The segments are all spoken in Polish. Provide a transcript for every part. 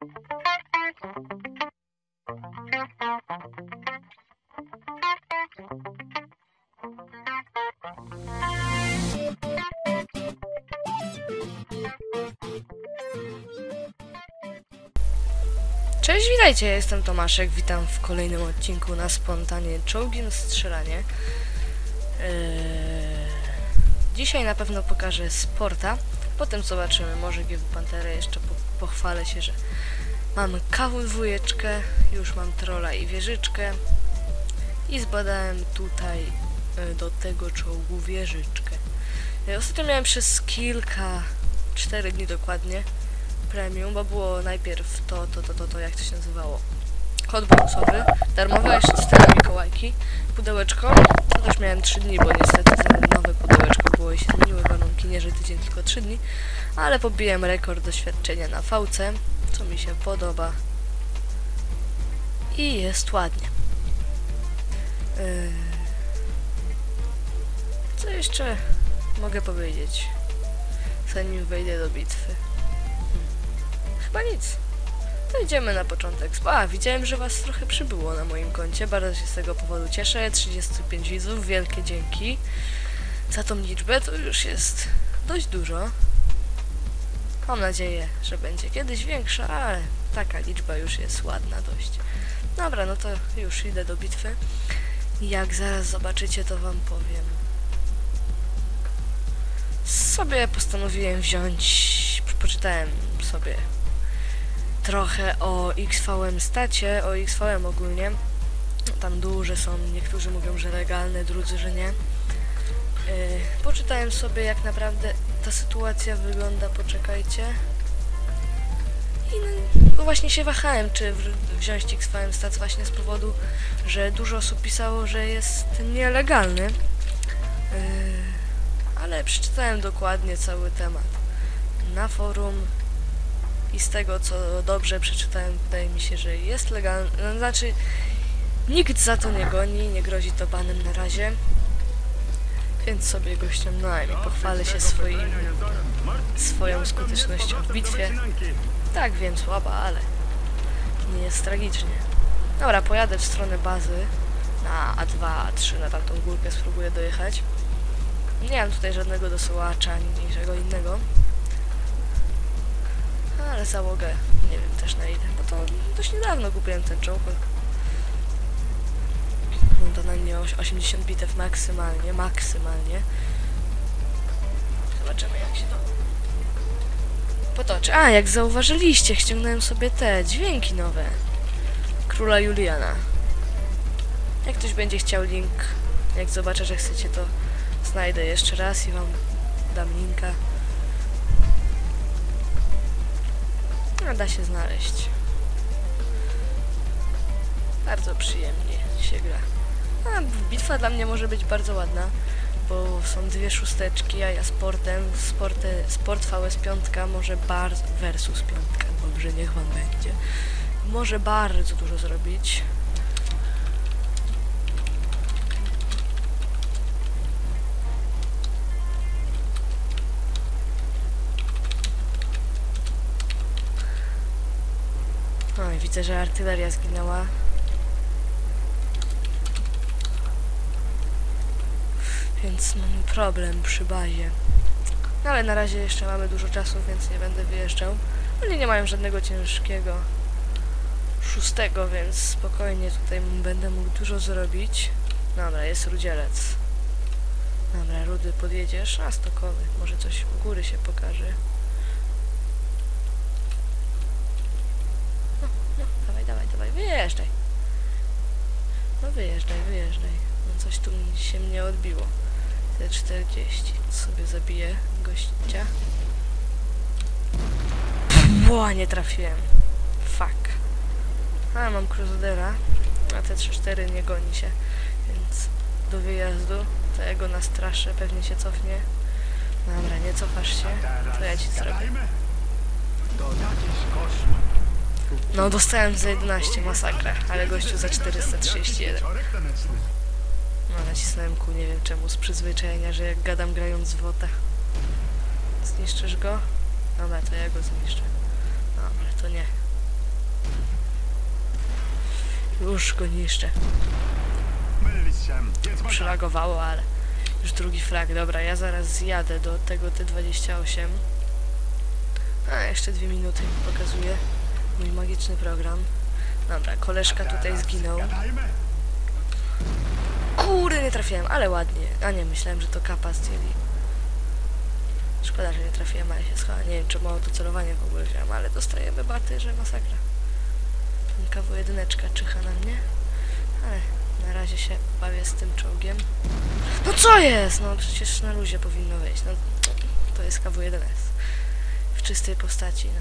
Cześć, witajcie, jestem Tomaszek, witam w kolejnym odcinku na spontanie czołgiem strzelanie. Eee, dzisiaj na pewno pokażę sporta, potem zobaczymy, może GW Panterę jeszcze po, pochwalę się, że mam kawę dwójeczkę, już mam trolla i wieżyczkę i zbadałem tutaj e, do tego czołgu wieżyczkę. E, ostatnio miałem przez kilka, cztery dni dokładnie, premium, bo było najpierw to, to, to, to, to jak to się nazywało. Kod bonusowy, darmowe jeszcze cztery Mikołajki, pudełeczko, to też miałem 3 dni, bo niestety nowe pudełeczko było i się zmieniły warunki, nie że tydzień, tylko 3 dni, ale pobiłem rekord doświadczenia na VC, co mi się podoba i jest ładnie. Yy... Co jeszcze mogę powiedzieć, zanim wejdę do bitwy? Chyba nic. To idziemy na początek. A, widziałem, że was trochę przybyło na moim koncie. Bardzo się z tego powodu cieszę. 35 widzów, wielkie dzięki za tą liczbę. To już jest dość dużo. Mam nadzieję, że będzie kiedyś większa, ale taka liczba już jest ładna dość. Dobra, no to już idę do bitwy. Jak zaraz zobaczycie, to wam powiem. Sobie postanowiłem wziąć, poczytałem sobie trochę o XVM stacie, o XVM ogólnie. Tam duże są, niektórzy mówią, że legalne, drudzy, że nie. Yy, poczytałem sobie, jak naprawdę ta sytuacja wygląda, poczekajcie. I no, no właśnie się wahałem, czy wziąć XVM stat właśnie z powodu, że dużo osób pisało, że jest nielegalny. Yy, ale przeczytałem dokładnie cały temat na forum i z tego co dobrze przeczytałem, wydaje mi się, że jest legalny. No, znaczy, nikt za to nie goni, nie grozi to banem na razie. Więc sobie go ściągnąłem i pochwalę się swoim, swoją skutecznością w bitwie. Tak, wiem, słaba, ale nie jest tragicznie. Dobra, pojadę w stronę bazy na A2, A3, na tamtą górkę spróbuję dojechać. Nie mam tutaj żadnego dosyłacza ani niczego innego. Ale załogę nie wiem też na ile, bo to dość niedawno kupiłem ten czołg. To na mnie oś- 80 bitew maksymalnie, maksymalnie. Zobaczymy jak się to potoczy. A, jak zauważyliście, ściągnąłem sobie te dźwięki nowe. Króla Juliana. Jak ktoś będzie chciał link, jak zobaczę, że chcecie, to znajdę jeszcze raz i wam dam linka. No, da się znaleźć. Bardzo przyjemnie się gra. A bitwa dla mnie może być bardzo ładna, bo są dwie szósteczki, a ja sportem, sporte, sport VS5 może bardzo, versus piątka, dobrze, niech wam będzie. Może bardzo dużo zrobić. Oj, widzę, że artyleria zginęła. Więc mamy problem przy bazie. No ale na razie jeszcze mamy dużo czasu, więc nie będę wyjeżdżał. Oni nie mają żadnego ciężkiego szóstego, więc spokojnie tutaj będę mógł dużo zrobić. Dobra, jest rudzielec. Dobra, rudy podjedziesz, a stokowy. Może coś u góry się pokaże. No, dawaj, dawaj, dawaj, wyjeżdżaj. No wyjeżdżaj, wyjeżdżaj. No coś tu się mnie odbiło. Te 40. Sobie zabiję gościa. Ła, nie trafiłem. Fuck. A, mam Crusadera. A te 3-4 nie goni się. Więc do wyjazdu to ja go nastraszę, pewnie się cofnie. Dobra, nie cofasz się, to ja ci zrobię. No, dostałem za 11, masakra, ale gościu za 431. No, nacisnąłem ku, nie wiem czemu, z przyzwyczajenia, że jak gadam grając z WOTA. Zniszczysz go? Dobra, to ja go zniszczę. Dobra, to nie. już go niszczę. Przylagowało, ale już drugi flag. Dobra, ja zaraz zjadę do tego T28. A, jeszcze dwie minuty mi pokazuje mój magiczny program. Dobra, koleżka tutaj zginął. Nie trafiłem, ale ładnie. A nie, myślałem, że to kapa zdjęli. Szkoda, że nie trafiłem, ale się schowałem. Nie wiem, czy mało to celowanie w ogóle wziąłem, ale dostajemy baty, że masakra. Ten KW-1 czyha na mnie. Ale na razie się bawię z tym czołgiem. No co jest? No przecież na luzie powinno wejść. No to jest KW-1S. W czystej postaci, no.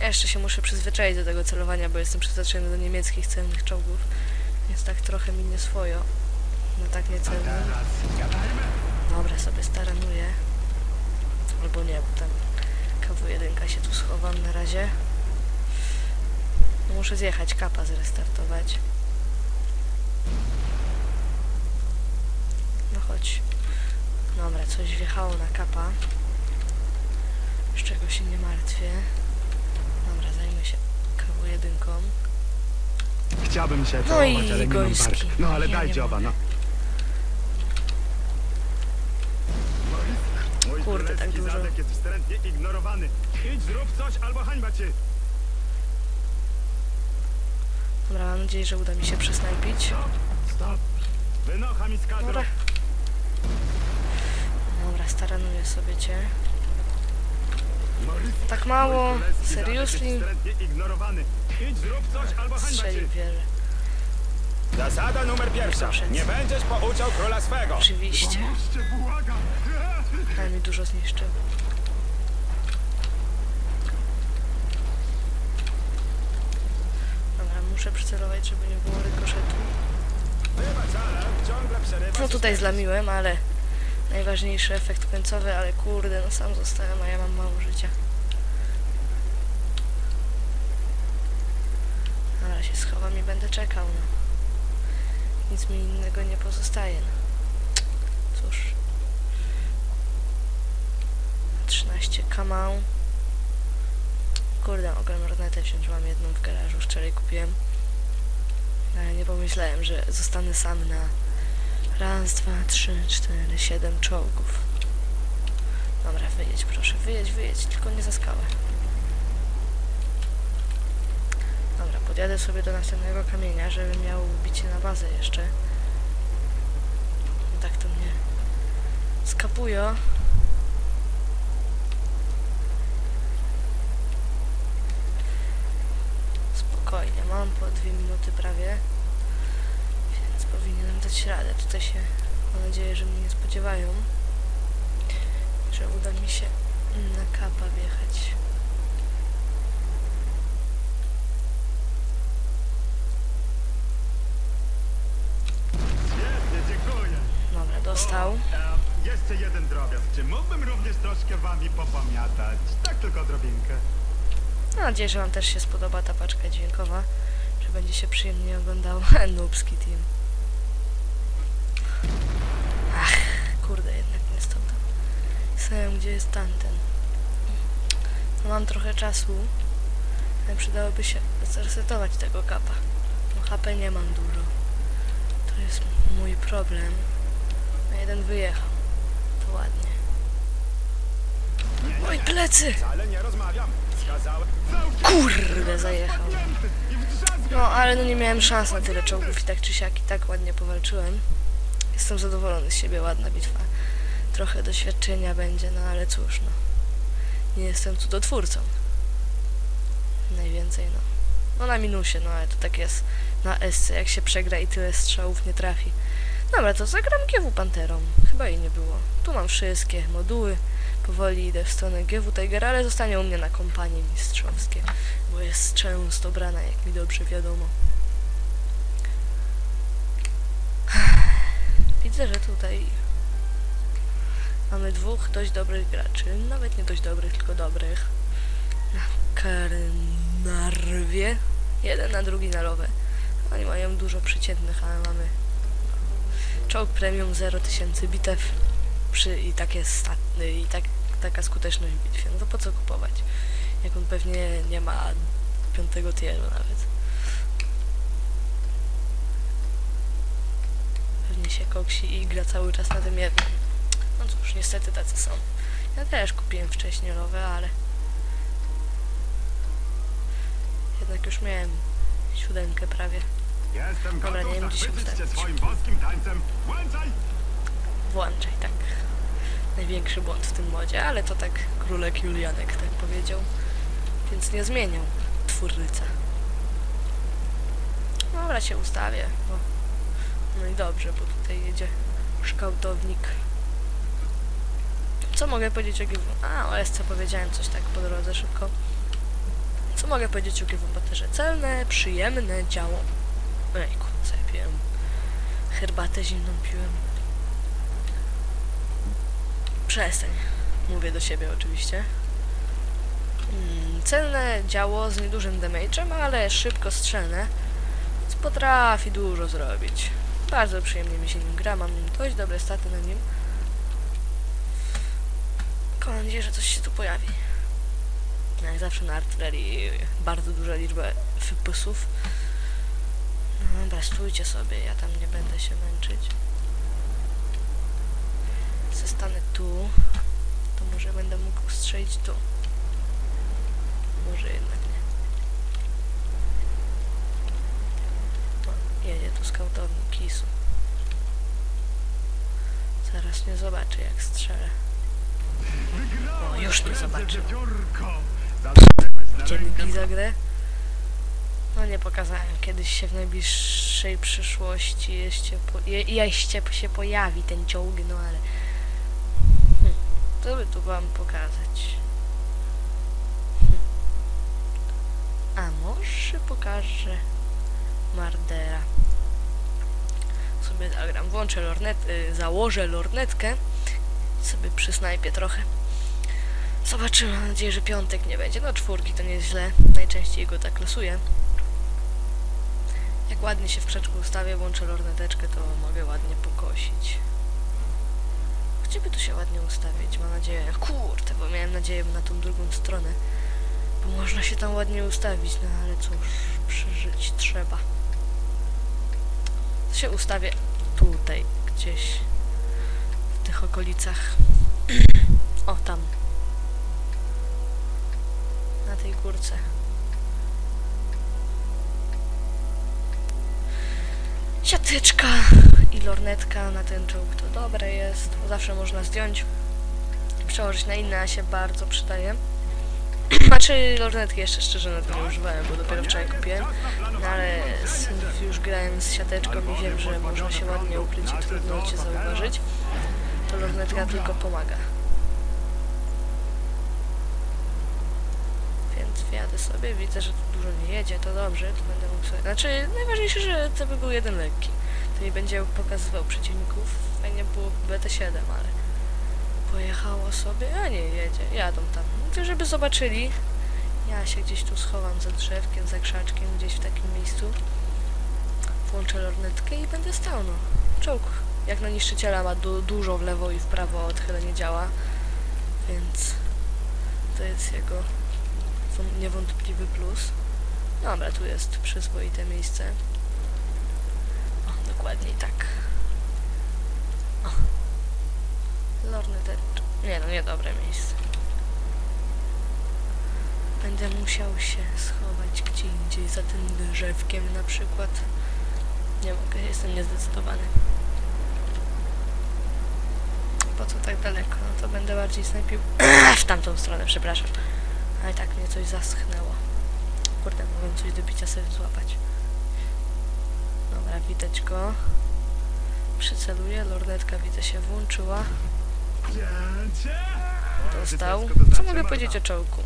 Ja jeszcze się muszę przyzwyczaić do tego celowania, bo jestem przyzwyczajony do niemieckich celnych czołgów. Więc tak trochę mi nie swojo. No tak nie celny. Teraz gadajmy. Dobra, sobie staranuję. Albo nie, bo tam KW1 się tu schowam na razie. No muszę zjechać, kapa zrestartować. No chodź. Dobra, coś wjechało na kapa. Z czego się nie martwię. Dobra, zajmę się KW1. Chciałbym się No całować, i ale nie mam Goński. bark. No ale Ja daj nie no. Mój Kurde, tak królewski dużo. zadek jest wstrętnie ignorowany. Idź, zrób coś, albo hańba ci. Dobra, mam nadzieję, że uda mi się przesnajpić. Stop, stop. Wynocha mi z kadru. Dobra. Dobra, staranuję sobie cię. Tak mało? Seriously? Strzelił wieżę. Zasada numer pierwsza. Nie będziesz pouczał króla swego. Oczywiście. Ale mi dużo zniszczył. Dobra, muszę przycelować, żeby nie było rykoszetu. No tutaj zlamiłem, ale najważniejszy efekt końcowy, ale kurde, no sam zostałem, a ja mam mało życia. Dobra, się schowam i będę czekał, no. Nic mi innego nie pozostaje, no. Cóż. 13 kamał. Kurde, mogłem lornetę wziąć, mam jedną w garażu, wczoraj kupiłem. Ale nie pomyślałem, że zostanę sam na raz, dwa, trzy, cztery, siedem czołgów. Dobra, wyjedź proszę, wyjedź, wyjedź, tylko nie za skałę. Dobra, podjadę sobie do następnego kamienia, żebym miał bicie na bazę jeszcze. Tak to mnie skapują. Spokojnie, mam po dwie minuty prawie, powinienem dać radę. Tutaj się, mam nadzieję, że mnie nie spodziewają, że uda mi się na kapa wjechać. Dobra, dostał. E, jeszcze jeden drobiazg. Czy mógłbym również troszkę wami popamiatać? Tak tylko odrobinkę. Mam nadzieję, że Wam też się spodoba ta paczka dźwiękowa, że będzie się przyjemnie oglądał Noobski Team. Ach, kurde, jednak nie stąd. Sam, gdzie jest tamten? No, mam trochę czasu, ale przydałoby się zresetować tego kapa. No HP nie mam dużo. To jest mój problem. A jeden wyjechał. To ładnie. Nie. plecy! Kurde, zajechał. No, ale no nie miałem szans na tyle czołgów i tak czy siak i tak ładnie powalczyłem. Jestem zadowolony z siebie, ładna bitwa. Trochę doświadczenia będzie, no ale cóż, no. Nie jestem cudotwórcą. Najwięcej, no. No na minusie, no ale to tak jest na SC, jak się przegra i tyle strzałów nie trafi. Dobra, to zagram GW Panterą. Chyba jej nie było. Tu mam wszystkie moduły. Powoli idę w stronę GW Tigera, ale zostanie u mnie na kompanii mistrzowskie bo jest często brana, jak mi dobrze wiadomo. Widzę, że tutaj Mamy dwóch dość dobrych graczy. Nawet nie dość dobrych, tylko dobrych. Na Karnarwie. Jeden na drugi na rower. Oni mają dużo przeciętnych, ale mamy czołg premium 0000 bitew przy, i, takie stat, i tak, taka skuteczność w bitwie. No to po co kupować? Jak on pewnie nie ma piątego tieru nawet. Pewnie się koksi i gra cały czas na tym jednym. Cóż, niestety tacy są. Ja też kupiłem wcześniej nowe, ale jednak już miałem siódemkę prawie. Jestem Dobra, nie wiem, gdzie się ustawić. swoim boskim tańcem. Włączaj! Włączaj, tak. Największy błąd w tym modzie, ale to tak królek Julianek tak powiedział. Więc nie zmieniał twórca. Dobra, się ustawię. No, no i dobrze, bo tutaj jedzie szkałtownik. Co mogę powiedzieć o GW? A, o SC powiedziałem coś tak po drodze szybko. Co mogę powiedzieć o GW Baterze? Celne, przyjemne działo. Ejku, co ja piłem? Herbatę zimną piłem. Przestań. Mówię do siebie oczywiście. Mm, celne działo z niedużym damage'em, ale szybko strzelne. Potrafi dużo zrobić. Bardzo przyjemnie mi się nim gra, mam dość dobre staty na nim. Mam nadzieję, że coś się tu pojawi. Jak zawsze na artylerii bardzo duża liczba wypusów. No dobra, stójcie sobie, ja tam nie będę się męczyć. Zostanę tu, to może będę mógł strzelić tu. Może jednak nie. O, jedzie tu skautownik Kisu. Zaraz nie zobaczy jak strzelę. O, już Wreszcie, zobaczył. rękę Giza grę? No nie pokazałem. Kiedyś się w najbliższej przyszłości jeszcze, po, je, jeszcze się pojawi ten ciąg, no ale... Hm, co by tu wam pokazać? Hm. A może pokażę Mardera. Sobie zagram. Włączę lornet, y, założę lornetkę sobie przysnajpię trochę. Zobaczymy, mam nadzieję, że piątek nie będzie. No czwórki to nie jest źle, najczęściej go tak losuję. Jak ładnie się w krzaczku ustawię, włączę lorneteczkę, to mogę ładnie pokosić. Gdzie by tu się ładnie ustawić? Mam nadzieję... Kurde, bo miałem nadzieję na tą drugą stronę. Bo można się tam ładnie ustawić, no ale cóż, przeżyć trzeba. To się ustawię tutaj, gdzieś tych okolicach. o, tam. Na tej górce. Siatyczka i lornetka na ten czołg to dobre jest, zawsze można zdjąć, przełożyć na inne, a się bardzo przydaje. Znaczy lornetki jeszcze szczerze na to nie używałem, bo dopiero wczoraj kupiłem, no ale już grałem z siateczką i wiem, że można się ładnie ukryć i trudno cię zauważyć. To lornetka tylko pomaga. Więc wjadę sobie, widzę, że tu dużo nie jedzie, to dobrze, to będę mógł sobie... Znaczy, najważniejsze, że to by był jeden lekki. To nie będzie pokazywał przeciwników. Fajnie było BT7, ale pojechało sobie, a nie, jedzie, jadą tam. Mówię, żeby zobaczyli. Ja się gdzieś tu schowam za drzewkiem, za krzaczkiem, gdzieś w takim miejscu. Włączę lornetkę i będę stał, no. Czołg, jak na niszczyciela ma du dużo w lewo i w prawo odchylenie działa, więc to jest jego wą- niewątpliwy plus. Dobra, tu jest przyzwoite miejsce. O, dokładniej tak. O. Lornetecz. Nie no, niedobre miejsce. Będę musiał się schować gdzie indziej, za tym drzewkiem na przykład. Nie mogę, jestem niezdecydowany. Po co tak daleko? No to będę bardziej snajpił w tamtą stronę, przepraszam. Ale tak mnie coś zaschnęło. Kurde, mogłem coś do picia sobie złapać. Dobra, widać go. Przyceluję, lornetka widzę się włączyła. Dostał. To Co znaczy mogę powiedzieć o czołku?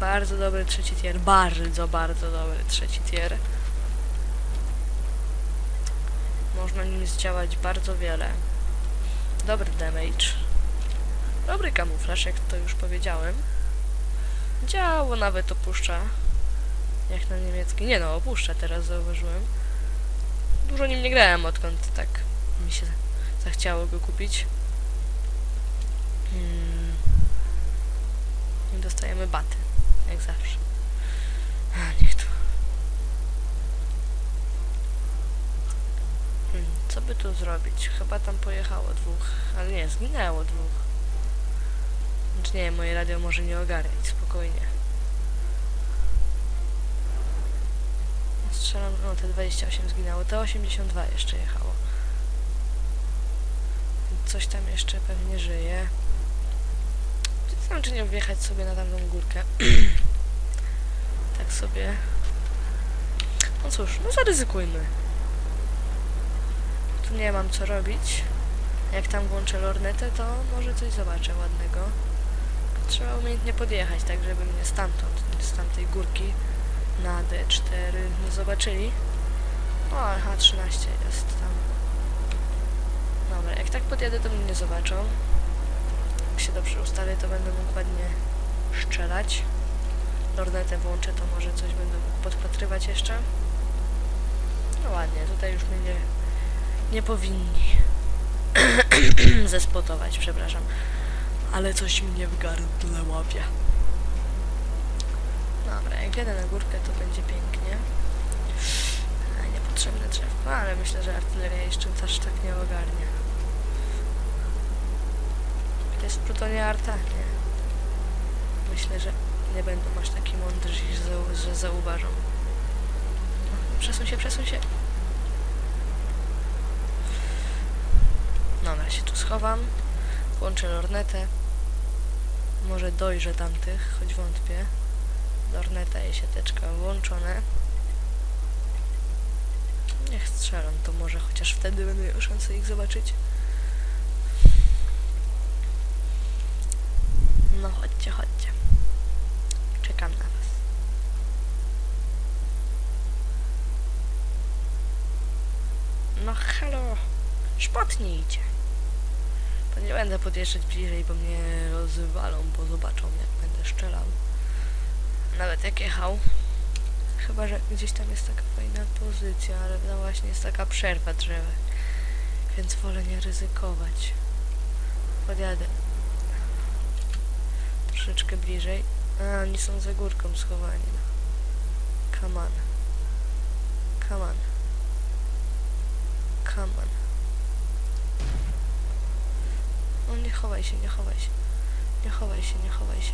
Bardzo dobry trzeci tier. Bardzo, bardzo dobry trzeci tier. Można nim zdziałać bardzo wiele. Dobry damage. Dobry kamuflaż, jak to już powiedziałem. Działo nawet opuszcza. Jak na niemiecki. Nie no, opuszcza teraz zauważyłem. Dużo nim nie grałem, odkąd tak mi się zachciało go kupić. Hmm. I dostajemy baty, jak zawsze. A, to. By tu zrobić? Chyba tam pojechało dwóch, ale nie, zginęło dwóch. Znaczy nie, moje radio może nie ogarniać, spokojnie. Strzelam, no te 28 zginęło, te 82 jeszcze jechało. Coś tam jeszcze pewnie żyje. Zastanawiam, czy nie wjechać sobie na tamtą górkę. tak sobie. No cóż, no zaryzykujmy. Nie mam co robić. Jak tam włączę lornetę, to może coś zobaczę ładnego. Trzeba umiejętnie podjechać, tak żeby mnie stamtąd, z tamtej górki na D4 nie zobaczyli. O, H13 jest tam. Dobra, jak tak podjadę, to mnie nie zobaczą. Jak się dobrze ustawię, to będę mógł ładnie strzelać. Lornetę włączę, to może coś będę podpatrywać jeszcze. No ładnie, tutaj już mnie nie, nie powinni zespotować, przepraszam. Ale coś mnie w gardle łapie. Dobra, jak jadę na górkę, to będzie pięknie. Niepotrzebne drzewko, ale myślę, że artyleria jeszcze też tak nie ogarnie. To jest plutonia arta? Nie. Myślę, że nie będą aż taki mądrzy, że, że zauważą. Przesuń się, przesuń się. Się tu schowam. Włączę lornetę. Może dojrzę tamtych, choć wątpię. Lorneta i siateczka włączone. Niech strzelam, to może chociaż wtedy będę miał szansę ich zobaczyć. No chodźcie, chodźcie. Czekam na was. No halo, szpotnijcie. To nie będę podjeżdżać bliżej, bo mnie rozwalą, bo zobaczą jak będę strzelał. Nawet jak jechał. Chyba, że gdzieś tam jest taka fajna pozycja, ale no właśnie jest taka przerwa drzewek. Więc wolę nie ryzykować. Podjadę. Troszeczkę bliżej. A, oni są za górką schowani. no. Come on. Come on. Come on. No nie chowaj się, nie chowaj się. Nie chowaj się, nie chowaj się.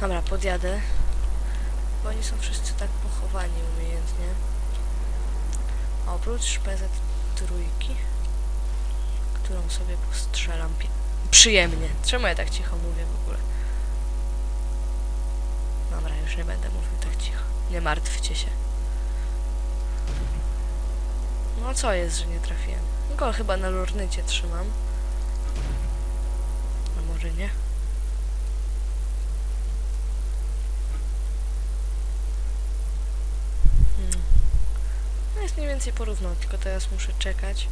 Dobra, podjadę. Bo oni są wszyscy tak pochowani umiejętnie. Oprócz PZ trójki, którą sobie postrzelam przyjemnie. Czemu ja tak cicho mówię w ogóle? Dobra, już nie będę mówił tak cicho. Nie martwcie się. No co jest, że nie trafiłem? Go chyba na lornycie trzymam. A może nie? Hmm. No jest mniej więcej porówno, tylko teraz muszę czekać.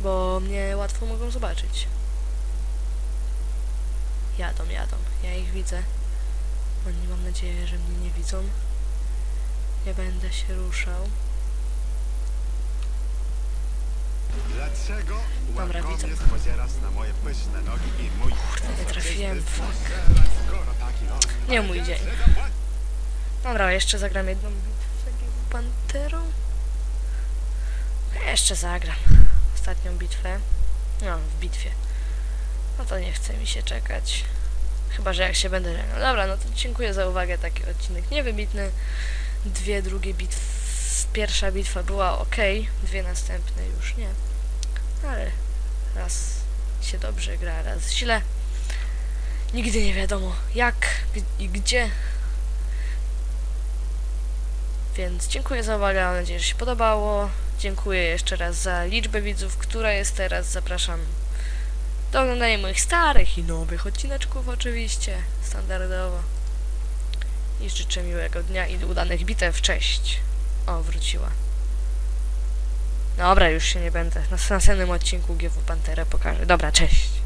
Bo mnie łatwo mogą zobaczyć. Jadą, jadą. Ja ich widzę. Oni mam nadzieję, że mnie nie widzą. Nie będę się ruszał. Dlaczego Dobra, łakomie widzę. na moje pyszne nogi i mój nie trafiłem, fuck. Nie mój dzień. Dobra, jeszcze zagram jedną bitwę z Panterą. Jeszcze zagram. Ostatnią bitwę. No, w bitwie. No to nie chce mi się czekać. Chyba, że jak się będę... No dobra, no to dziękuję za uwagę. Taki odcinek niewybitny. Dwie drugie bitwy... Pierwsza bitwa była ok. Dwie następne już nie. Ale raz się dobrze gra, raz źle. Nigdy nie wiadomo jak i gdzie Więc dziękuję za uwagę, mam nadzieję, że się podobało. Dziękuję jeszcze raz za liczbę widzów, która jest teraz. Zapraszam do oglądania moich starych i nowych odcineczków oczywiście, standardowo. I życzę miłego dnia i udanych bitew. Cześć! O, wróciła. Dobra, już się nie będę. Na następnym odcinku GW Panterę pokażę. Dobra, cześć!